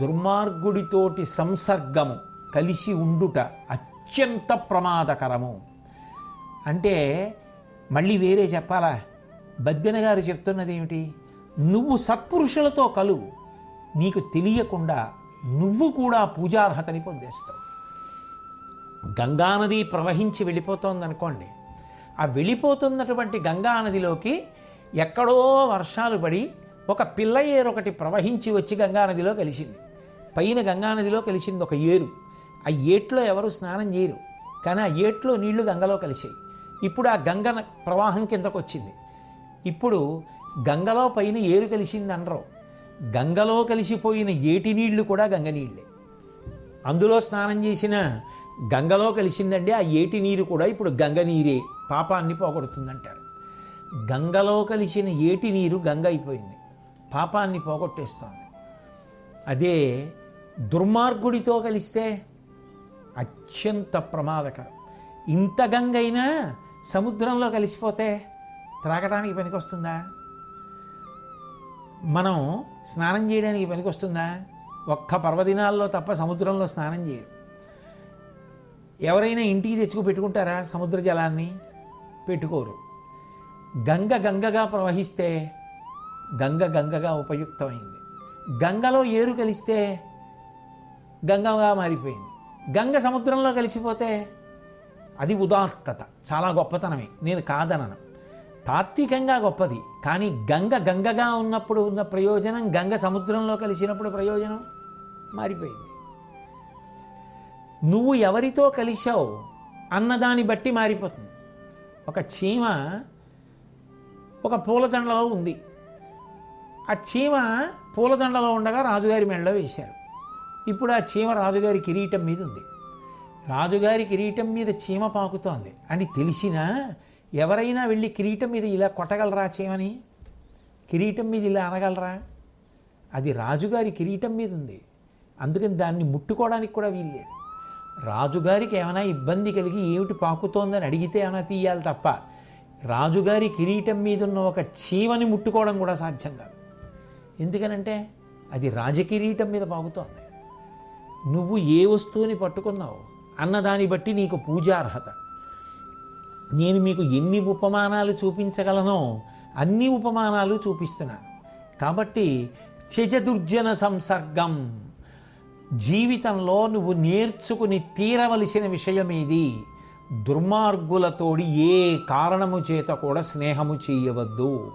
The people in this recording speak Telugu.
దుర్మార్గుడితోటి సంసర్గము కలిసి ఉండుట అత్యంత ప్రమాదకరము. అంటే మళ్ళీ వేరే చెప్పాలా? బద్దెన గారు చెప్తున్నది ఏమిటి నువ్వు సత్పురుషులతో కలువు నీకు తెలియకుండా నువ్వు కూడా పూజార్హతని పొందేస్తావు. గంగానది ప్రవహించి వెళ్ళిపోతోంది అనుకోండి ఆ వెళ్ళిపోతున్నటువంటి గంగానదిలోకి ఎక్కడో వర్షాలు పడి ఒక పిల్ల ఏరు ఒకటి ప్రవహించి వచ్చి గంగానదిలో కలిసింది. పైన గంగానదిలో కలిసింది ఒక ఏరు. ఆ ఏట్లో ఎవరు స్నానం చేయరు. కానీ ఆ ఏట్లో నీళ్ళు గంగలో కలిసాయి ఇప్పుడు ఆ గంగ ప్రవాహం కిందకు వచ్చింది. ఇప్పుడు గంగలో పైన ఏరు కలిసింది అనరు. గంగలో కలిసిపోయిన ఏటి నీళ్ళు కూడా గంగ నీళ్ళే అందులో స్నానం చేసిన గంగలో కలిసిందండి ఆ ఏటి నీరు కూడా ఇప్పుడు గంగ నీరే. పాపాన్ని పోగొడుతుందంటారు. గంగలో కలిసిన ఏటి నీరు గంగ అయిపోయింది. పాపాన్ని పోగొట్టేస్తోంది అదే దుర్మార్గుడితో కలిస్తే అత్యంత ప్రమాదకరం. ఇంత గంగైనా సముద్రంలో కలిసిపోతే త్రాగడానికి పనికొస్తుందా? మనం స్నానం చేయడానికి పనికొస్తుందా? ఒక్క పర్వదినాల్లో తప్ప సముద్రంలో స్నానం చేయరు. ఎవరైనా ఇంటికి తెచ్చుకు పెట్టుకుంటారా సముద్ర జలాన్ని? పెట్టుకోరు. గంగ గంగగా ప్రవహిస్తే గంగ గంగగా ఉపయుక్తమైంది. గంగలో ఏరు కలిస్తే గంగగా మారిపోయింది. గంగ సముద్రంలో కలిసిపోతే అది ఉదాత్తత చాలా గొప్పతనమే. నేను కాదనను. తాత్వికంగా గొప్పది కానీ గంగ గంగగా ఉన్నప్పుడు ఉన్న ప్రయోజనం గంగ సముద్రంలో కలిసినప్పుడు ప్రయోజనం మారిపోయింది. నువ్వు ఎవరితో కలిశావు అన్నదాన్ని బట్టి మారిపోతుంది. ఒక చీమ ఒక పూలదండలో ఉంది. ఆ చీమ పూలదండలో ఉండగా రాజుగారి మెడలో వేశారు. ఇప్పుడు ఆ చీమ రాజుగారి కిరీటం మీద ఉంది. రాజుగారి కిరీటం మీద చీమ పాకుతోంది. అని తెలిసినా ఎవరైనా వెళ్ళి కిరీటం మీద ఇలా కొట్టగలరా చీమని? కిరీటం మీద ఇలా అనగలరా? అది రాజుగారి కిరీటం మీద ఉంది. అందుకని దాన్ని ముట్టుకోవడానికి కూడా వీల్లేదు. రాజుగారికి ఏమైనా ఇబ్బంది కలిగి ఏమిటి పాకుతోందని అడిగితే ఏమైనా తీయాలి తప్ప రాజుగారి కిరీటం మీద ఉన్న ఒక చీమని ముట్టుకోవడం కూడా సాధ్యం కాదు. ఎందుకనంటే అది రాజకిరీటం మీద పాగుతోంది నువ్వు ఏ వస్తువుని పట్టుకున్నావు అన్నదాన్ని బట్టి నీకు పూజార్హత. నేను మీకు ఎన్ని ఉపమానాలు చూపించగలనో అన్ని ఉపమానాలు చూపిస్తున్నాను. కాబట్టి త్యజదుర్జన సంసర్గం. జీవితంలో నువ్వు నేర్చుకుని తీరవలసిన విషయం ఇది దుర్మార్గులతోడి ఏ కారణము చేత కూడా స్నేహము చేయవద్దు.